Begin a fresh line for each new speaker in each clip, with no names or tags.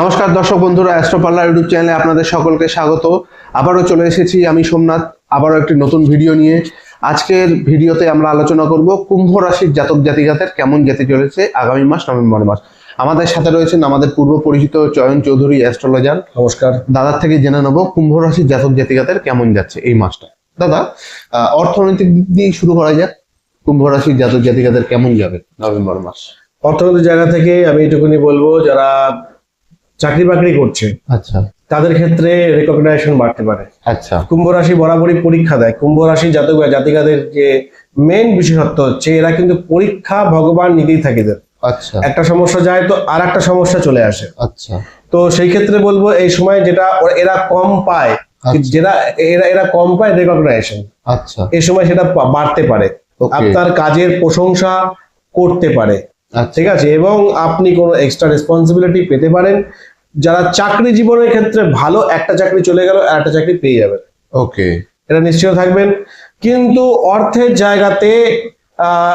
নমস্কার দর্শক বন্ধুরা অ্যাস্ট্রোপার্লার ইউটিউব চ্যানেলে আপনাদের সকলকে স্বাগত। আবারও চলে এসেছি আমি সোমনাথ আবারও একটি নতুন ভিডিও নিয়ে। আজকের ভিডিওতে আমরা আলোচনা করব কুম্ভ রাশির জাতক জাতিকাদের কেমন যেতে চলেছে আগামী মাস নভেম্বর মাস। আমাদের সাথে রয়েছেন আমাদের পূর্ব পরিচিত চয়ন চৌধুরী অ্যাস্ট্রোলজার
নমস্কার।
দাদার থেকে জেনে নেব কুম্ভ রাশির জাতক জাতিকাদের কেমন যাচ্ছে এই মাসটা। দাদা অর্থনৈতিক দিক দিয়ে শুরু করা যাক। কুম্ভ রাশির জাতক জাতিকাদের কেমন যাবে নভেম্বর মাস?
অর্থনৈতিক জায়গা থেকে আমি এটুকুনি বলব যারা চাকরি বাকরি করছে।
আচ্ছা।
তাদের ক্ষেত্রে রেকগনাইজেশন বাড়তে পারে।
আচ্ছা।
কুম্ভ রাশি বরাবরই পরীক্ষা দেয়। কুম্ভ রাশি জাতক বা জাতিকাদের যে মেইন বিশেষত্ব হচ্ছে এরা কিন্তু পরীক্ষা ভগবান নিতেই থাকে
আচ্ছা।
একটা সমস্যা যায় তো আর একটা সমস্যা চলে আসে।
আচ্ছা।
তো সেই ক্ষেত্রে বলব এই সময় যেটা এরা কম পায়
আচ্ছা।
যেটা এরা এরা কম পায় রেকগনাইজেশন
আচ্ছা।
এই সময় সেটা বাড়তে পারে. আপনার কাজের প্রশংসা করতে পারে।
আচ্ছা।
ঠিক আছে? এবং আপনি কোনো এক্সট্রা রেসপন্সিবিলিটি পেতে পারেন। যারা চাকরি জীবনের ক্ষেত্রে ভালো একটা চাকরি চলে গেল আর একটা চাকরি পেয়ে যাবেন।
ওকে
এটা নিশ্চয় থাকবেন। কিন্তু অর্থের জায়গাতে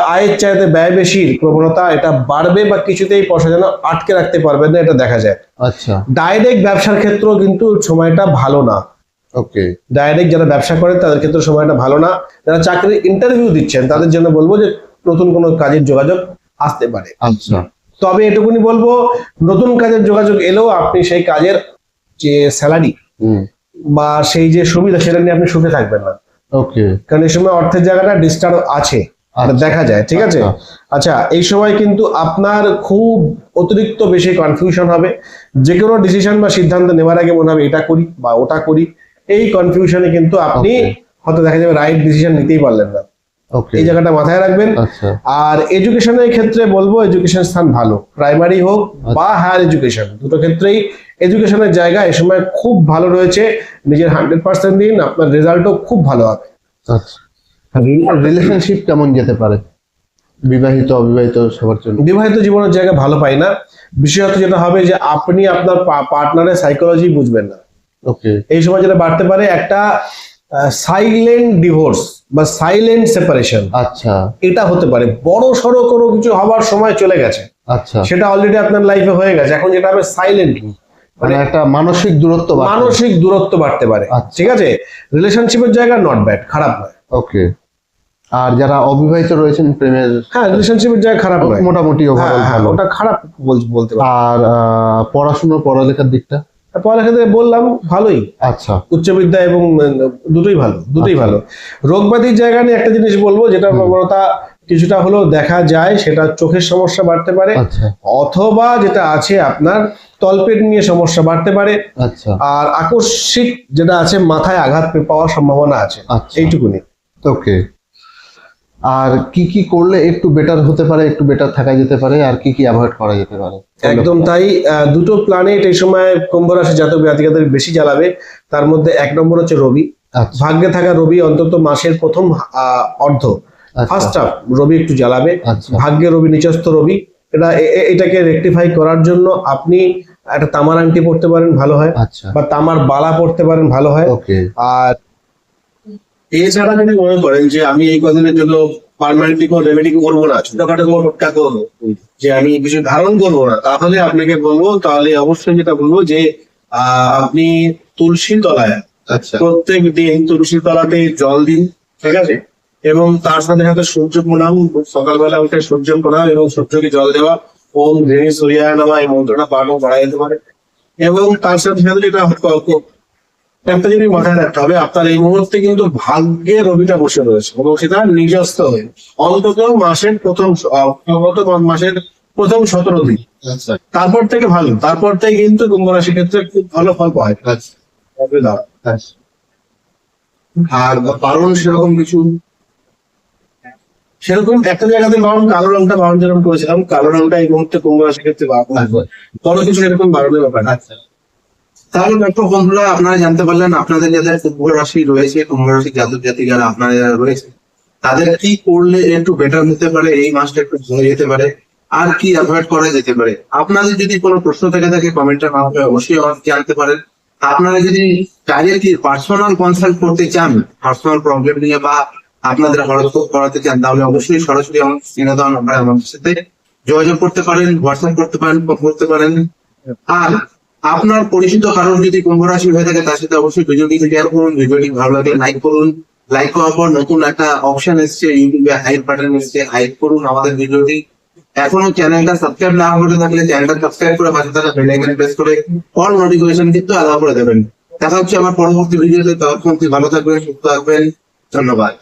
আয়ের চাইতে ব্যয় বেশির প্রবণতা এটা বাড়বে বা কিছুতেই পয়সা যেন আটকে রাখতে পারবেন না এটা দেখা যায়।
আচ্ছা।
ডাইরেক্ট ব্যবসার ক্ষেত্রেও কিন্তু সময়টা ভালো না।
ওকে
ডাইরেক্ট যারা ব্যবসা করেন তাদের ক্ষেত্রে সময়টা ভালো না। যারা চাকরির ইন্টারভিউ দিচ্ছেন তাদের জন্য বলব যে নতুন কোনো কাজের যোগাযোগ আসতে পারে।
আচ্ছা।
তবে এটুকুনি বলব নতুন কাজের যোগাযোগ এলেও আপনি সেই কাজের যে স্যালারি বা সেই যে সুবিধা সেটা নিয়ে আপনি সুখে থাকবেন না।
ওকে।
কারণ এই সময় অর্থের জায়গাটা ডিস্টার্ব আছে এটা
আচ্ছা।
দেখা যায় ঠিক আছে?
আচ্ছা।
আচ্ছা এই সময় কিন্তু আপনার খুব অতিরিক্ত বেশি কনফিউশন হবে। যে কোনো ডিসিশন বা সিদ্ধান্ত নেওয়ার আগে মনে হবে এটা করি বা ওটা করি। এই কনফিউশনে কিন্তু আপনি হয়তো দেখা যাবে রাইট ডিসিশন নিতেই পারলেন না। এই জায়গাটা মাথায় রাখবেন।
আচ্ছা।
আর এডুকেশনের ক্ষেত্রে বলব এডুকেশন স্থান ভালো। প্রাইমারি হোক বা হায়ার এডুকেশন দুটো ক্ষেত্রেই এডুকেশনের জায়গা এই সময় খুব ভালো রয়েছে। নিজের হান্ড্রেড পার্সেন্ট দিন আপনার রেজাল্টও খুব ভালো হবে।
আচ্ছা। রিলেশনশিপ কেমন যেতে পারে? বিবাহিত অবিবাহিত সবার জন্য?
বিবাহিত জীবনের জায়গা ভালো পাই না। বিশেষত যেটা হবে যে আপনি আপনার পার্টনারের সাইকোলজি বুঝবেন না।
ওকে
এই সময় যেটা বাড়তে পারে একটা সাইলেন্ট ডিভোর্স বা সাইলেন্ট সেপারেশন
আচ্ছা।
এটা হতে পারে। বড় সড়ো কোনো কিছু হবার সময় চলে গেছে।
আচ্ছা।
সেটা অলরেডি আপনার লাইফে হয়ে গেছে। এখন যেটা হবে সাইলেন্টলি
মানে একটা মানসিক দূরত্ব
মানসিক দূরত্ব বাড়তে পারে।
আচ্ছা।
ঠিক আছে? রিলেশনশিপের জায়গা নট ব্যাড খারাপ নয়।
ওকে আর যারা অবিবাহিত রয়েছেন প্রেমের
হ্যাঁ রিলেশনশিপের জায়গা খারাপ নয়।
মোটামুটি
হ্যাঁ,
ওভারঅল
হ্যাঁ,
ভালো।
ওটা খারাপ বলতে পারি
আর পড়াশুনো পড়ালেখার দিকটা?
পড়ালেখাতে বললাম ভালোই।
আচ্ছা।
উচ্চ বিদ্যা এবং দুটোই ভালো দুটোই
আচ্ছা।
ভালো। রোগ ব্যাধির জায়গা নিয়ে একটা জিনিস বলব যেটা প্রবণতা কিছুটা হলেও দেখা যায় সেটা চোখের সমস্যা বাড়তে পারে।
আচ্ছা।
অথবা যেটা আছে আপনার তলপেট নিয়ে সমস্যা বাড়তে পারে।
আচ্ছা।
আর আকস্মিক যেটা আছে মাথায় আঘাত পাওয়ার সম্ভাবনা আছে। এইটুকুনি।
ওকে। আর কি কি করলে একটু বেটার হতে পারে একটু বেটার থাকা যেতে পারে আর কি কি অ্যাভয়েড করা যেতে পারে?
একদম তাই দুটো প্ল্যানেট এই সময় কুম্ভ রাশি জাতক জাতিকাদের বেশি জ্বালাবে। তার মধ্যে এক নম্বর হচ্ছে রবি।
আচ্ছা।
ভাগ্যে থাকা রবি অন্তত মাসের প্রথম অর্ধ। ফার্স্ট
আচ্ছা
হাফ রবি একটু জ্বালাবে।
আচ্ছা।
ভাগ্যে রবি নিচস্থ রবি। এটা এটাকে রেকটিফাই করার জন্য আপনি একটা তামার আংটি পড়তে পারেন ভালো হয়। বা তামার বালা পড়তে পারেন ভালো হয়।
ওকে
আর
এছাড়া যদি মনে করেন যে আমি এই কদিনের জন্য পার্মানেন্টলি কোনো রেমেডি করব না ছোটখাটো কোনো টোটকা করব যে আমি কিছু ধারণ করব না তাহলে আপনাকে বলব তাহলে অবশ্যই যেটা বলব যে আপনি তুলসী তলায়
আচ্ছা।
প্রত্যেক দিন তুলসী তলাতে জল দিন ঠিক আছে? এবং তার সাথে সাথে সূর্য প্রণাম সকালবেলা উঠে সূর্য প্রণাম এবং সূর্যকে জল দেওয়া ওম ধৃণী সূর্যায় নামা এই মন্ত্রটা পাঠও করা যেতে পারে। এবং তার সাথে সাথে যেটা একটা জিনিস মাথায় রাখতে হবে আপনার এই মুহূর্তে কিন্তু ভাগ্যে রবিটা বসে রয়েছে এবং সেটা নিজস্ব হয়ে অন্তত মাসের প্রথম মাসের প্রথম সতেরো দিন।
আচ্ছা।
তারপর থেকে ভালো তারপর থেকে কিন্তু কুম্ভ রাশির ক্ষেত্রে খুব ভালো ফল পাওয়া যায়।
আচ্ছা। আচ্ছা।
আর বারণ সেরকম কিছু? সেরকম একটা জায়গাতে বারণ কালো রংটা বারণ যেরকম করেছিলাম কালো রংটা এই মুহূর্তে কুম্ভ রাশির ক্ষেত্রে বারণ বড় কিছু এরকম বারণের ব্যাপার।
আচ্ছা।
তাহলে ডক্টর বন্ধুরা, আপনারা জানতে পারলেন আপনাদের যাদের কুম্ভ রাশি রয়েছে, কুম্ভ রাশি জাতক জাতিকারা, আপনারা যারা রয়েছে, তাদের কি করলে একটু বেটার হতে পারে? এই মাসটা একটু ভালো যেতে পারে। আর কি অ্যাভয়েড করা যেতে পারে? আপনাদের যদি কোনো প্রশ্ন থেকে থাকে কমেন্টের মাধ্যমে অবশ্যই আমাকে জানতে পারেন। আপনারা যদি ডাইরেক্টলি পার্সোনাল কনসাল্ট করতে চান পার্সোনাল প্রবলেম নিয়ে বা আপনাদের হরস্কোপ করাতে চান, তাহলে অবশ্যই সরাসরি আমার দেওয়া নাম্বারে আমাদের সাথে যোগাযোগ করতে পারেন হোয়াটসঅ্যাপ করতে পারেন ফোন করতে পারেন। আর আপনার পরিচিত কারণ যদি কুম্ভ রাশি হয়ে থাকে, তার সাথে অবশ্যই ভিডিওটি শেয়ার করুন ভিডিওটি ভালো লাগলে লাইক করুন। লাইক করার পর নতুন একটা অপশন এসছে ইউটিউবে হাইট বাটন এসছে হাইট করুন আমাদের ভিডিওটি। এখনও চ্যানেলটা সাবস্ক্রাইব না করে থাকলে চ্যানেলটা সাবস্ক্রাইব করে পাশে থাকা বেল আইকন প্রেস করে অল নোটিফিকেশন কিন্তু আলাদা করে দেবেন। দেখা হচ্ছে আমার পরবর্তী ভিডিওতে ততক্ষণ ভালো থাকবেন, সুস্থ থাকবেন। ধন্যবাদ।